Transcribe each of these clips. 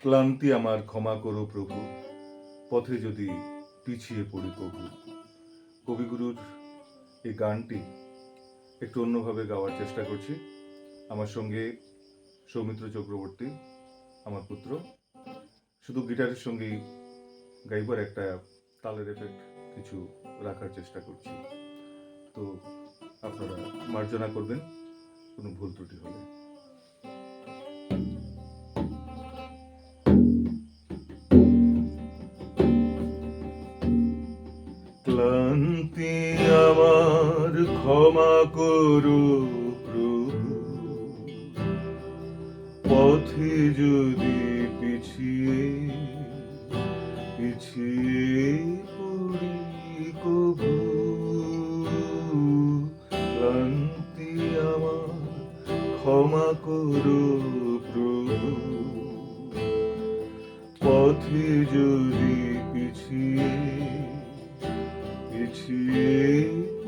ক্লান্তি আমার ক্ষমা করো প্রভু। পথে যদি পিছিয়ে পড়ি প্রভু। কবিগুরুর এই গানটি একটু অন্যভাবে গাওয়ার চেষ্টা করছি। আমার সঙ্গে সৌমিত্র চক্রবর্তী, আমার পুত্র। শুধু গিটারের সঙ্গেই গাইবার একটা তালের এফেক্ট কিছু রাখার চেষ্টা করছি। তো আপনারা মার্জনা করবেন, কোনো ভুল ত্রুটি হলে। ক্ষমা করো প্রভু। পথে যদি পিছিয়ে পিছিয়ে পড়ি কবু। ক্লান্তি আমার, ক্ষমা করো প্রভু। পথে যদি পিছিয়ে পিছিয়ে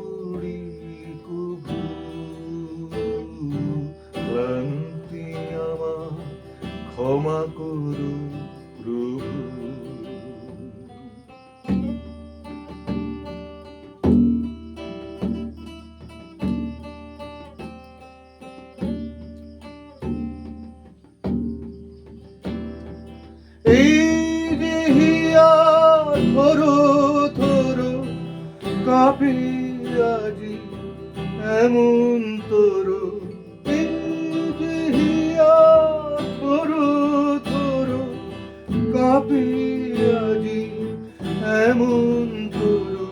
যে হিয়া কাপে আজি এমন তোরো। যে হিয়া ধরো ধরো কাপে আজি এমন তোরো।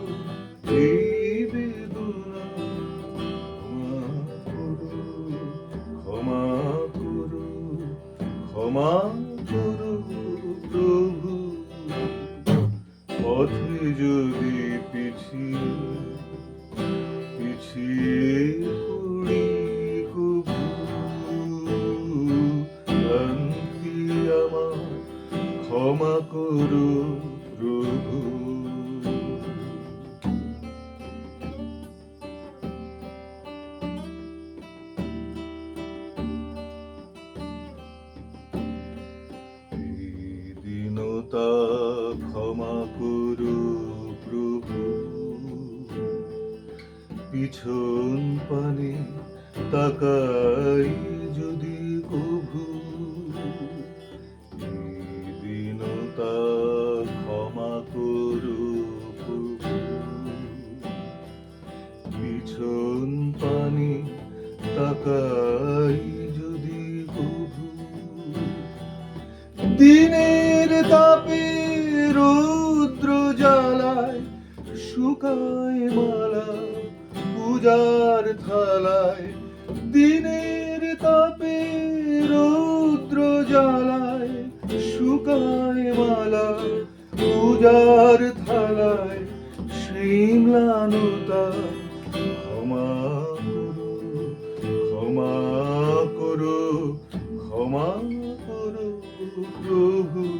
ক্ষমা করো, ক্ষমা পথে যদি পিছিয়ে পিছিয়ে পড়ি ক্লান্তি আমার ক্ষমা করো প্রভু। ক্ষমা করো প্রভু, পিছন পানে তাকাই যদি কভু দীনতা ক্ষমা করো পিছন পানে তাকাই যদি কভু, দিনের তাপে রৌদ্র জ্বালায়, শুকায় মালা পূজার থালায়। দিনের তাপে রৌদ্র জ্বালায়, শুকায় মালা পূজার থালায়। শ্রীম্লানতা ক্ষমা করো ক্ষমা করো ক্ষমা করো প্রভু।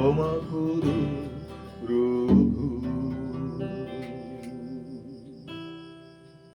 ক্ষমা করুন